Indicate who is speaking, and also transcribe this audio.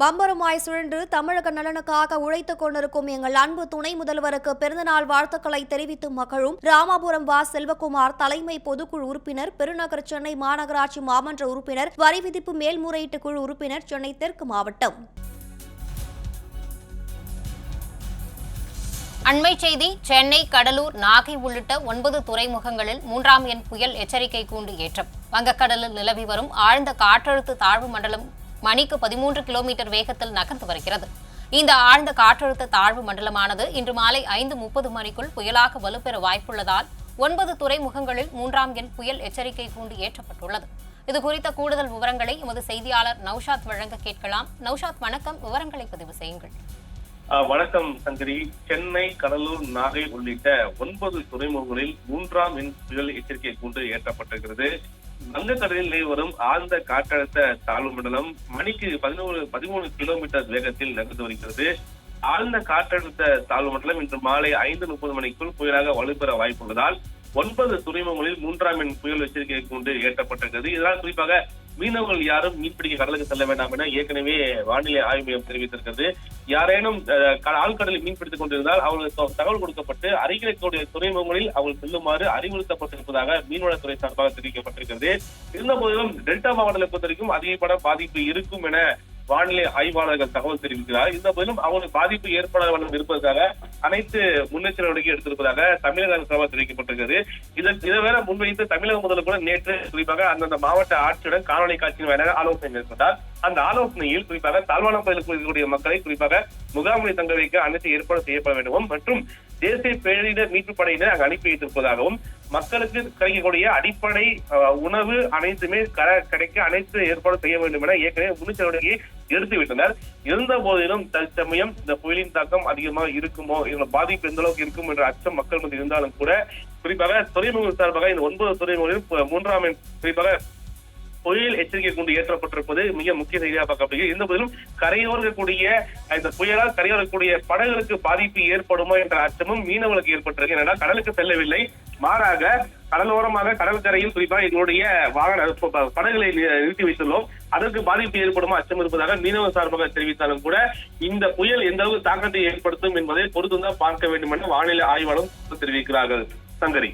Speaker 1: பம்பரமாய் சுழன்று தமிழக நலனுக்காக உழைத்துக் கொண்டிருக்கும் எங்கள் அன்பு துணை முதல்வருக்கு பிறந்தநாள் வாழ்த்துக்களை தெரிவித்து மகளும் ராமாபுரம் வா செல்வகுமார் தலைமை பொதுக்குழு உறுப்பினர் பெருநகர் சென்னை மாநகராட்சி மாமன்ற உறுப்பினர் வரி விதிப்பு மேல்முறையீட்டு குழு உறுப்பினர் சென்னை தெற்கு மாவட்டம்.
Speaker 2: அண்மை செய்தி சென்னை கடலூர் நாகை உள்ளிட்ட ஒன்பது துறைமுகங்களில் மூன்றாம் எண் புயல் எச்சரிக்கை கூண்டு ஏற்றம். வங்கக்கடலில் நிலவி வரும் ஆழ்ந்த காற்றழுத்த தாழ்வு மண்டலம் மணிக்கு பதிமூன்று கிலோமீட்டர் வேகத்தில் நகர்ந்து வருகிறது. இந்த ஆழ்ந்த காற்றழுத்த தாழ்வு மண்டலமானது இன்று மாலை ஐந்து முப்பது மணிக்குள் புயலாக வலுப்பெற வாய்ப்புள்ளதால் ஒன்பது துறைமுகங்களில் மூன்றாம் எண் புயல் எச்சரிக்கை கூண்டு ஏற்றப்பட்டுள்ளது. இது குறித்த கூடுதல் விவரங்களை எமது செய்தியாளர் நௌஷாத் வழங்க கேட்கலாம். நௌஷாத் வணக்கம். விவரங்களை பதிவு செய்யுங்கள்.
Speaker 3: வணக்கம் சங்கரி. சென்னை கடலூர் நாகை உள்ளிட்ட ஒன்பது துறைமுகங்களில் மூன்றாம் எண் புயல் எச்சரிக்கை கூண்டு ஏற்றப்பட்டிருக்கிறது. வங்கக்கடலில் நிலவி வரும் ஆழ்ந்த காற்றழுத்த தாழ்வு மண்டலம் மணிக்கு பதினோரு பதிமூணு கிலோமீட்டர் வேகத்தில் நகர்ந்து வருகிறது. ஆழ்ந்த காற்றழுத்த தாழ்வு மண்டலம் இன்று மாலை ஐந்து முப்பது மணிக்குள் புயலாக வலுப்பெற வாய்ப்புள்ளதால் ஒன்பது துறைமுகங்களில் மூன்றாம் எண் புயல் எச்சரிக்கை கொண்டு ஏற்றப்பட்டிருக்கிறது. இதனால் குறிப்பாக மீனவர்கள் யாரும் மீன்பிடிக்க கடலுக்கு செல்ல வேண்டாம் என ஏற்கனவே வானிலை ஆய்வு மையம் தெரிவித்திருக்கிறது. யாரேனும் ஆழ்கடலில் மீன் பிடித்துக் கொண்டிருந்தால் அவர்களுக்கு தகவல் கொடுக்கப்பட்டு அருகில் துறைமுகங்களில் அவர்கள் செல்லுமாறு அறிவுறுத்தப்பட்டிருப்பதாக மீன்வளத்துறை சார்பாக தெரிவிக்கப்பட்டிருக்கிறது. இருந்த போதிலும் டெல்டா மாவட்டத்தை பொறுத்தவரைக்கும் அதிகப்பட பாதிப்பு இருக்கும் என வானிலை ஆய்வாளர்கள் தகவல் தெரிவிக்கிறார். இந்த போதிலும் அவங்களுக்கு பாதிப்பு ஏற்படாத வண்ணம் இருப்பதற்காக அனைத்து முன்னெச்சரிக்கை எடுத்திருப்பதாக தமிழக அரசு சார்பாக தெரிவிக்கப்பட்டிருக்கிறது. இதன் இதை வேற முன்வைத்து தமிழக முதல்வர் கூட நேற்று குறிப்பாக அந்தந்த மாவட்ட ஆட்சியுடன் காணொலி காட்சியின் வாயிலாக ஆலோசனை மேற்கொண்டார். அந்த ஆலோசனையில் குறிப்பாக தாழ்வான பகுதியில் இருக்கக்கூடிய மக்களை குறிப்பாக முகாமில் தங்க வைக்க அனைத்து ஏற்பாடு செய்யப்பட வேண்டும் மற்றும் தேசிய பேரிடர் மீட்பு படையினர் அங்கு அனுப்பி வைத்திருப்பதாகவும் மக்களுக்கு கிடைக்கக்கூடிய அடிப்படை உணவு அனைத்துமே க- கிடைக்க அனைத்து ஏற்பாடு செய்ய வேண்டும் என ஏற்கனவே முன்னெச்சரிக்கையை எடுத்துவிட்டனர். இருந்த போதிலும் தற்சமயம் இந்த புயலின் தாக்கம் அதிகமாக இருக்குமோ இதன் பாதிப்பு எந்த அளவுக்கு இருக்கும் என்ற அச்சம் மக்கள் மத்தியில் இருந்தாலும் கூட குறிப்பாக துறைமுக சார்பாக இந்த ஒன்பது துறைமுகங்களில் மூன்றாம் குறிப்பாக புயல் எச்சரிக்கை கொண்டு ஏற்றப்பட்டிருப்பது மிக முக்கிய செய்தியாக பார்க்கப்படுகிறது. இருந்த போதிலும் கரையோர்க்கக்கூடிய இந்த புயலால் கரையோரக்கூடிய படகுகளுக்கு பாதிப்பு ஏற்படுமோ என்ற அச்சமும் மீனவர்களுக்கு ஏற்பட்டிருக்கு. ஏன்னா கடலுக்கு செல்லவில்லை. மாறாக கடலோரமாக கடற்கரையில் குறிப்பாக எங்களுடைய வாகன படகுகளை நிறுத்தி வைத்துள்ளோம். அதற்கு பாதிப்பு ஏற்படுமா அச்சம் இருப்பதாக மீனவ சார்பாக தெரிவித்தாலும் கூட இந்த புயல் எந்த அளவுக்கு தாக்கத்தை ஏற்படுத்தும் என்பதை பொறுத்து தான் பார்க்க வேண்டும் என வானிலை ஆய்வாளரும் தெரிவிக்கிறார்கள். சங்கரி.